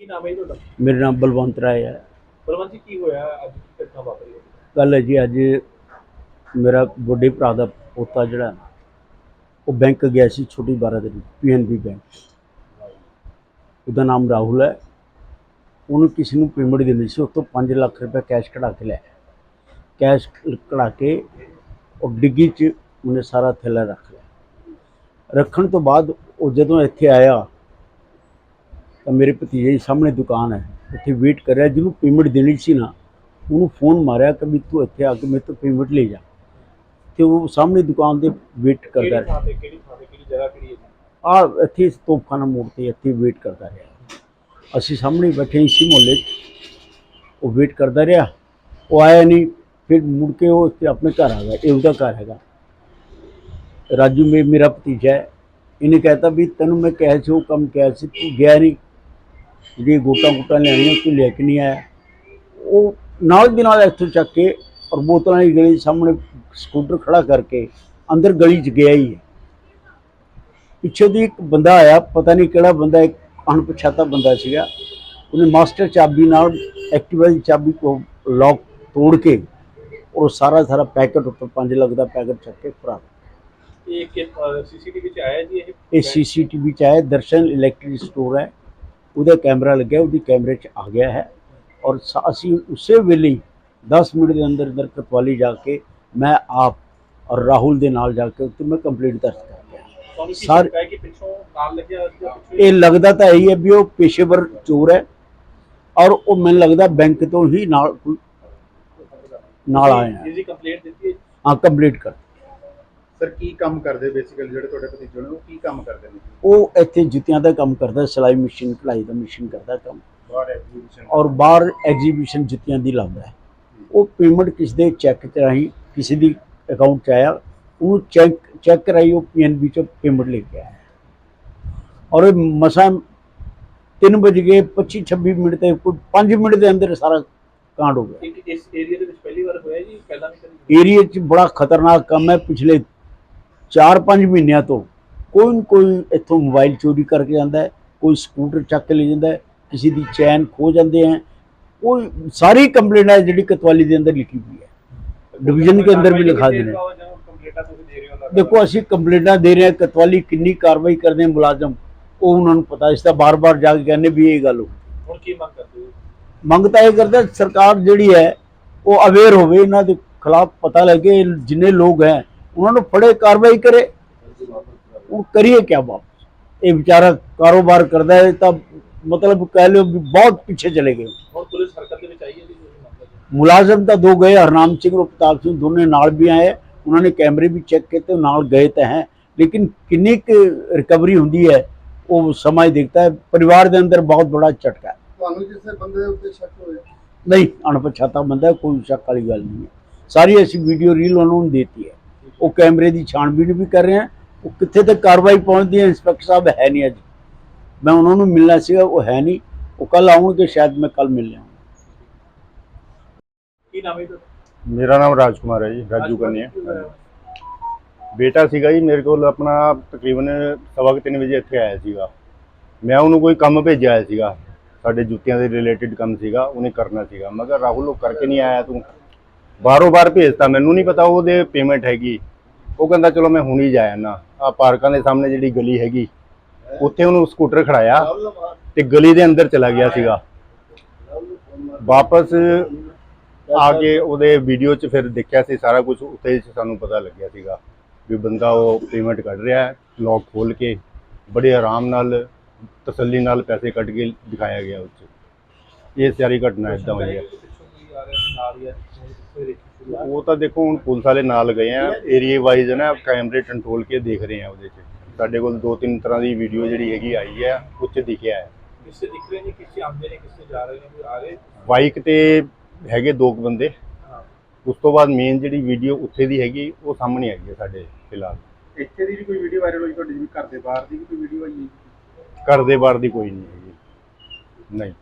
ਕੀ ਨਾਮ ਹੈ ਜੀ ਤੁਹਾਡਾ? ਮੇਰਾ ਨਾਮ ਬਲਵੰਤ ਰਾਏ ਹੈ। ਬਲਵੰਤ ਜੀ ਕੀ ਹੋਇਆ? ਅੱਜ ਕੀ ਘਟਨਾ ਵਾਪਰੀ ਹੈ? ਕੱਲ ਹੈ ਜੀ ਅੱਜ ਮੇਰਾ ਵੱਡੇ ਭਰਾ ਦਾ ਪੋਤਾ ਜਿਹੜਾ ਨਾ ਉਹ ਬੈਂਕ ਗਿਆ ਸੀ ਛੋਟੀ ਬਾਰਾਂ ਦੇ ਪੀਐਨਬੀ ਬੈਂਕ। ਉਹਦਾ ਨਾਮ ਰਾਹੁਲ ਹੈ। ਉਹਨੂੰ ਕਿਸੇ ਨੂੰ ਪੇਮੈਂਟ ਦੇਣੀ ਸੀ ਉਸ ਤੋਂ 5 ਲੱਖ ਰੁਪਏ ਕੈਸ਼ ਕਢਾ ਕੇ ਲਿਆ ਕੈਸ਼ ਕਢਾ ਕੇ ਉਹ ਡਿੱਗੀ 'ਚ ਉਹਨੇ ਸਾਰਾ ਥੈਲਾ ਰੱਖ ਲਿਆ। ਰੱਖਣ ਤੋਂ ਬਾਅਦ ਉਹ ਜਦੋਂ ਇੱਥੇ ਆਇਆ ਤਾਂ ਮੇਰੇ ਭਤੀਜੇ ਦੀ ਸਾਹਮਣੇ ਦੁਕਾਨ ਹੈ। ਉੱਥੇ ਵੇਟ ਕਰ ਰਿਹਾ ਜਿਹਨੂੰ ਪੇਮੈਂਟ ਦੇਣੀ ਸੀ ਨਾ ਉਹਨੂੰ ਫੋਨ ਮਾਰਿਆ ਕਿ ਵੀ ਤੂੰ ਇੱਥੇ ਆ ਕੇ ਮੇਰੇ ਤੋਂ ਪੇਮੈਂਟ ਲੈ ਜਾ। ਤੇ ਉਹ ਸਾਹਮਣੇ ਦੁਕਾਨ ਦੇ ਵੇਟ ਕਰਦਾ ਰਿਹਾ। ਕਿਹੜੀ ਥਾਂ ਤੇ ਕਿਹੜੀ ਜਗ੍ਹਾ ਕਿਹੜੀ ਹੈ ਜੀ? ਆ ਇੱਥੇ ਤੋਪਖਾਨਾ ਮੋੜ ਤੇ ਇੱਥੇ ਵੇਟ ਕਰਦਾ ਰਿਹਾ। ਅਸੀਂ ਸਾਹਮਣੇ ਬੈਠੇ ਇਸੀ ਮੁਹੱਲੇ ਉਹ ਵੇਟ ਕਰਦਾ ਰਿਹਾ। ਉਹ ਆਇਆ ਨਹੀਂ। ਫਿਰ ਮੁੜ ਕੇ ਉਹ ਆਪਣੇ ਘਰ ਆ ਗਿਆ। ਇਹ ਉਹਦਾ ਘਰ ਹੈਗਾ। ਰਾਜੂ ਮੇਰਾ ਭਤੀਜਾ ਹੈ। ਇਹਨੇ ਕਹਿਤਾ ਵੀ ਤੈਨੂੰ ਮੈਂ ਕਿਹਾ ਸੀ ਉਹ ਕੰਮ ਕਿਹਾ ਸੀ ਤੂੰ ਗਿਆ ਨਹੀਂ। ਜਿਹੜੀ ਗੋਟਾ ਗੋਟਾ ਲੈਣੀਆਂ ਤੂੰ ਲੈ ਕੇ ਨਹੀਂ ਆਇਆ। ਉਹ ਨਾਲ ਦੀ ਨਾਲ ਇੱਥੋਂ ਚੱਕ ਕੇ ਔਰ ਬੋਤਲਾਂ ਦੀ ਗਲੀ ਸਾਹਮਣੇ ਸਕੂਟਰ ਖੜਾ ਕਰਕੇ ਅੰਦਰ ਗਲੀ 'ਚ ਗਿਆ ਹੀ। ਹੈ ਪਿੱਛੇ ਦੀ ਇੱਕ ਬੰਦਾ ਆਇਆ ਪਤਾ ਨਹੀਂ ਕਿਹੜਾ ਬੰਦਾ ਇੱਕ ਅਣਪਛਾਤਾ ਬੰਦਾ ਸੀਗਾ। ਉਹਨੇ ਮਾਸਟਰ ਚਾਬੀ ਨਾਲ ਐਕਟਿਵਾ ਦੀ ਚਾਬੀ ਕੋ ਲੌਕ ਤੋੜ ਕੇ ਔਰ ਉਹ ਸਾਰਾ ਸਾਰਾ ਪੈਕਟ ਉੱਪਰ 5 ਲੱਖ ਦਾ ਪੈਕਟ ਚੱਕ ਕੇ ਫਰਾਰ ਇਹ ਕਿ ਸੀਸੀਟੀਵੀ ਵਿੱਚ ਆਇਆ ਜੀ ਇਹ? ਇਹ ਸੀਸੀਟੀਵੀ ਚ ਆਇਆ ਦਰਸ਼ਨ ਇਲੈਕਟ੍ਰਿਕ ਸਟੋਰ ਹੈ। ਉਹਦਾ ਕੈਮਰਾ ਲੱਗਿਆ ਉਹਦੀ ਕੈਮਰੇ 'ਚ ਆ ਗਿਆ ਹੈ। ਔਰ ਅਸੀਂ ਉਸੇ ਵੇਲੇ ਹੀ 10 ਮਿੰਟ ਦੇ ਅੰਦਰ ਅੰਦਰ ਕਤਵਾਲੀ ਜਾ ਕੇ ਮੈਂ ਆਪ ਔਰ ਰਾਹੁਲ ਦੇ ਨਾਲ ਜਾ ਕੇ ਉੱਤੇ ਮੈਂ ਕੰਪਲੀਟ ਦਰਜ ਕਰ ਗਿਆ ਸਰ- ਇਹ ਲੱਗਦਾ ਤਾਂ ਇਹੀ ਹੈ ਵੀ ਉਹ ਪੇਸ਼ੇਵਰ ਚੋਰ ਹੈ ਔਰ ਉਹ ਮੈਨੂੰ ਲੱਗਦਾ ਬੈਂਕ ਤੋਂ ਹੀ ਨਾਲ ਨਾਲ ਆਏ ਹੈ। ਜੀ ਕੰਪਲੇਂਟ ਦਿੱਤੀ ਹੈ। ਹਾਂ ਕੰਪਲੀਟ ਕਰ ਸਰ ਕੀ ਕੰਮ ਕਰਦੇ ਬੇਸਿਕਲੀ ਜਿਹੜੇ ਤੁਹਾਡੇ ਭਤੀਜੇ ਨੇ ਉਹ ਕੀ ਕੰਮ ਕਰਦੇ ਨੇ? ਉਹ ਇੱਥੇ ਜੁੱਤੀਆਂ ਦਾ ਕੰਮ ਕਰਦਾ ਸਿਲਾਈ ਮਸ਼ੀਨ ਕਢਾਈ ਦਾ ਮਸ਼ੀਨ ਕਰਦਾ ਕੰਮ। ਬਾਹਰ ਐਗਜ਼ੀਬਿਸ਼ਨ ਔਰ ਬਾਹਰ ਐਗਜ਼ੀਬਿਸ਼ਨ ਜੁੱਤੀਆਂ ਦੀ ਲਾਉਂਦਾ ਹੈ। ਉਹ ਪੇਮੈਂਟ ਕਿਸ ਦੇ ਚੈੱਕ ਚ ਰਾਹੀਂ ਕਿਸੇ ਦੀ ਅਕਾਊਂਟ ਚ ਆਇਆ ਉਹਨੂੰ ਚੈੱਕ ਚੈੱਕ ਕਰਾਈ ਉਹ ਪੀਐਨਬੀ ਚੋਂ ਪੇਮੈਂਟ ਲੈ ਕੇ ਆਇਆ। ਔਰ ਇਹ ਮਸਾਂ 3 ਵਜ ਗਏ 25 26 ਮਿੰਟ ਤੇ ਕੋਈ 5 ਮਿੰਟ ਦੇ ਅੰਦਰ ਸਾਰਾ ਕਾਂਡ ਹੋ ਗਿਆ। ਇਸ ਏਰੀਆ ਦੇ ਵਿੱਚ ਪਹਿਲੀ ਵਾਰ ਹੋਇਆ ਜੀ ਪਹਿਲਾਂ ਵੀ ਏਰੀਏ 'ਚ ਬੜਾ ਖਤਰਨਾਕ ਕੰਮ ਹੈ ਪਿਛਲੇ 4-5 ਮਹੀਨਿਆਂ ਤੋਂ ਕੋਈ ਨਾ ਕੋਈ ਇੱਥੋਂ ਮੋਬਾਈਲ ਚੋਰੀ ਕਰਕੇ ਜਾਂਦਾ ਹੈ ਕੋਈ ਸਕੂਟਰ ਚੱਕ ਕੇ ਲੈ ਜਾਂਦਾ ਹੈ ਕਿਸੇ ਦੀ ਚੈਨ ਖੋ ਜਾਂਦੇ ਹੈ ਕੋਈ ਸਾਰੀ ਕੰਪਲੇਂਟ ਹੈ ਜਿਹੜੀ ਕਤਵਾਲੀ ਦੇ ਅੰਦਰ ਲਿਖੀ ਹੋਈ ਹੈ। ਡਿਵੀਜ਼ਨ ਕੇ ਅੰਦਰ ਵੀ ਲਿਖਾ ਦੇਣੇ ਦੇ। ਦੇਖੋ ਅਸੀਂ ਕੰਪਲੇਂਟਾਂ ਦੇ ਰਹੇ ਹਾਂ ਕਤਵਾਲੀ ਕਿੰਨੀ ਕਾਰਵਾਈ ਕਰਦੇ ਹਨ ਮੁਲਾਜ਼ਮ ਉਹ ਉਹਨਾਂ ਨੂੰ ਪਤਾ ਇਸ ਦਾ ਬਾਰ-ਬਾਰ ਜਾ ਕੇ ਕਹਿੰਦੇ ਵੀ ਇਹ ਗੱਲ ਹੋ ਹੁਣ ਕੀ ਮੰਗ ਕਰਦੇ ਹੋ? ਮੰਗ ਤਾਂ ਇਹ ਕਰਦਾ ਸਰਕਾਰ ਜਿਹੜੀ ਹੈ ਉਹ ਅਵੇਅਰ ਹੋਵੇ ਇਹਨਾਂ ਦੇ ਖਿਲਾਫ ਪਤਾ ਲੱਗੇ ਜਿੰਨੇ ਲੋਕ ਹੈ ਉਹਨਾਂ ਨੂੰ ਫੜੇ ਕਾਰਵਾਈ ਕਰੇ। ਉਹ ਕਰੀਏ ਕਿਆ ਵਾਪਸ? ਇਹ ਵਿਚਾਰਾ ਕਾਰੋਬਾਰ ਕਰਦਾ ਹੈ ਤਾਂ ਮਤਲਬ ਕਹਿ ਲਿਓ ਵੀ ਬਹੁਤ ਪਿੱਛੇ ਚਲੇ ਗਏ। ਔਰ ਪੁਲਿਸ ਹਰਕਤ ਦੇ ਵਿੱਚ ਆਈ ਹੈ ਜੀ ਮੁਲਾਜ਼ਮ ਤਾਂ ਦੋ ਗਏ ਹਰਨਾਮ ਸਿੰਘ ਔਰ ਪ੍ਰਤਾਪ ਸਿੰਘ ਦੋਨੇ ਨਾਲ ਵੀ ਆਏ। ਉਹਨਾਂ ਨੇ ਕੈਮਰੇ ਵੀ ਚੈੱਕ ਕੀਤੇ ਨਾਲ ਗਏ ਤਾਂ ਹੈ। ਲੇਕਿਨ ਕਿੰਨੀ ਕੁ ਰਿਕਵਰੀ ਹੁੰਦੀ ਹੈ ਉਹ ਸਮਾਂ ਹੀ ਦੇਖਦਾ ਹੈ। ਪਰਿਵਾਰ ਦੇ ਅੰਦਰ ਬਹੁਤ ਬੜਾ ਝਟਕਾ ਹੈ। ਤੁਹਾਨੂੰ ਕਿਸੇ ਬੰਦੇ ਉੱਤੇ ਸ਼ੱਕ ਹੋਇਆ? ਨਹੀਂ ਅਣਪਛਾਤਾ ਬੰਦਾ ਕੋਈ ਸ਼ੱਕ ਵਾਲੀ ਗੱਲ ਨਹੀਂ ਹੈ। ਸਾਰੀ ਐਸੀ ਵੀਡੀਓ ਰੀਲ ਉਹਨਾਂ ਨੂੰ ਦਿੱਤੀ ਹੈ। ਉਹ ਕੈਮਰੇ ਦੀ ਛਾਣਬੀਣ ਵੀ ਕਰ ਰਹੇ। ਹਨ ਉਹ ਕਿੱਥੇ ਤੱਕ ਕਾਰਵਾਈ ਪਹੁੰਚਦੀ ਹੈ ਇੰਸਪੈਕਟਰ ਸਾਹਿਬ ਹੈ ਨਹੀਂ ਅੱਜ। ਮੈਂ ਉਹਨਾਂ ਨੂੰ ਮਿਲਣਾ ਸੀਗਾ ਉਹ ਹੈ ਨਹੀਂ। ਉਹ ਕੱਲ ਆਉਣਗੇ ਸ਼ਾਇਦ ਮੈਂ ਕੱਲ ਮਿਲ ਲਿਆਉਂਗਾ ਕੀ ਨਾਮ ਹੈ ਤੁਹਾਡਾ? ਮੇਰਾ ਨਾਮ ਰਾਜਕੁਮਾਰ ਹੈ ਜੀ ਰਾਜੂ ਕੰਨਿਆ? ਬੇਟਾ ਸੀਗਾ ਜੀ ਮੇਰੇ ਕੋਲ ਆਪਣਾ ਤਕਰੀਬਨ ਸਵਾ ਕੁ ਤਿੰਨ ਵਜੇ ਇੱਥੇ ਆਇਆ ਸੀਗਾ। ਮੈਂ ਉਹਨੂੰ ਕੋਈ ਕੰਮ ਭੇਜਿਆ ਹੋਇਆ ਸੀਗਾ। ਸਾਡੇ ਜੁੱਤੀਆਂ ਦੇ ਰਿਲੇਟਡ ਕੰਮ ਸੀਗਾ ਉਹਨੇ ਕਰਨਾ ਸੀਗਾ। ਮੈਂ ਕਿਹਾ ਰਾਹੁਲ ਉਹ ਕਰਕੇ ਨਹੀਂ ਆਇਆ ਤੂੰ? ਬਾਰੋ ਬਾਰ ਭੇਜਤਾ, ਮੈਨੂੰ ਨਹੀਂ ਪਤਾ ਉਹਦੇ ਪੇਮੈਂਟ ਹੈਗੀ। ਉਹ ਕਹਿੰਦਾ, ਚਲੋ ਮੈਂ ਹੁਣੀ ਜਾਇਆ ਨਾ ਆ ਪਾਰਕਾਂ ਦੇ ਸਾਹਮਣੇ ਜਿਹੜੀ ਗਲੀ ਹੈਗੀ, ਉੱਥੇ ਉਹਨੂੰ ਸਕੂਟਰ ਖੜਾਇਆ ਤੇ ਗਲੀ ਦੇ ਅੰਦਰ ਚਲਾ ਗਿਆ ਸੀਗਾ। ਵਾਪਸ ਆ ਕੇ ਉਹਦੇ ਵੀਡੀਓ 'ਚ ਫਿਰ ਦੇਖਿਆ ਸੀ, ਸਾਰਾ ਕੁਝ ਉੱਥੇ ਸਾਨੂੰ ਪਤਾ ਲੱਗਿਆ ਸੀਗਾ ਵੀ ਬੰਦਾ ਉਹ ਪੇਮੈਂਟ ਕੱਢ ਰਿਹਾ ਹੈ ਲੌਕ ਖੋਲ ਕੇ ਬੜੇ ਆਰਾਮ ਨਾਲ, ਤਸੱਲੀ ਨਾਲ ਪੈਸੇ ਕੱਢ ਕੇ ਦਿਖਾਇਆ ਗਿਆ ਉਸ ਇਹ ਸਾਰੀ ਘਟਨਾ ਇਦਾਂ ਹੋਈ ਹੈ। ਉਹ ਤਾਂ ਦੇਖੋ ਹੁਣ ਪੁਲਿਸ ਵਾਲੇ ਨਾਲ ਗਏ ਆ। ਏਰੀਆ ਵਾਈਜ਼ ਨਾ ਕੈਮਰੇ ਕੰਟਰੋਲ ਕੇ ਦੇਖ ਰਹੇ ਆ ਉਹਦੇ 'ਚ। ਸਾਡੇ ਕੋਲ ਦੋ ਤਿੰਨ ਤਰ੍ਹਾਂ ਦੀ ਵੀਡੀਓ ਜਿਹੜੀ ਹੈਗੀ ਆਈ ਹੈ ਉਹ 'ਚ ਦਿਖਿਆ ਹੈ। ਕਿਸੇ ਦਿਖ ਰਹੇ ਨੇ ਕਿਸੇ ਆਉਂਦੇ ਨੇ ਕਿਸੇ ਜਾ ਰਹੇ ਨੇ ਕੋਈ ਆ ਰਹੇ ਬਾਈਕ ਤੇ ਹੈਗੇ ਦੋ ਕੁ ਬੰਦੇ। ਉਸ ਤੋਂ ਬਾਅਦ ਮੇਨ ਜਿਹੜੀ ਵੀਡੀਓ ਉੱਥੇ ਦੀ ਹੈਗੀ ਉਹ ਸਾਹਮਣੇ ਆਈ ਹੈ ਸਾਡੇ ਫਿਲਹਾਲ। ਇੱਥੇ ਦੀ ਵੀ ਕੋਈ ਵੀਡੀਓ ਵਾਇਰਲ ਹੋਈ ਤੁਹਾਡੀ ਜਿਵੇਂ ਘਰ ਦੇ ਬਾਹਰ ਦੀ ਵੀ ਕੋਈ ਵੀਡੀਓ ਆਈ ਹੈ ਘਰ ਦੇ ਬਾਹਰ ਦੀ ਕੋਈ ਨਹੀਂ ਹੈਗੀ। ਨਹੀਂ।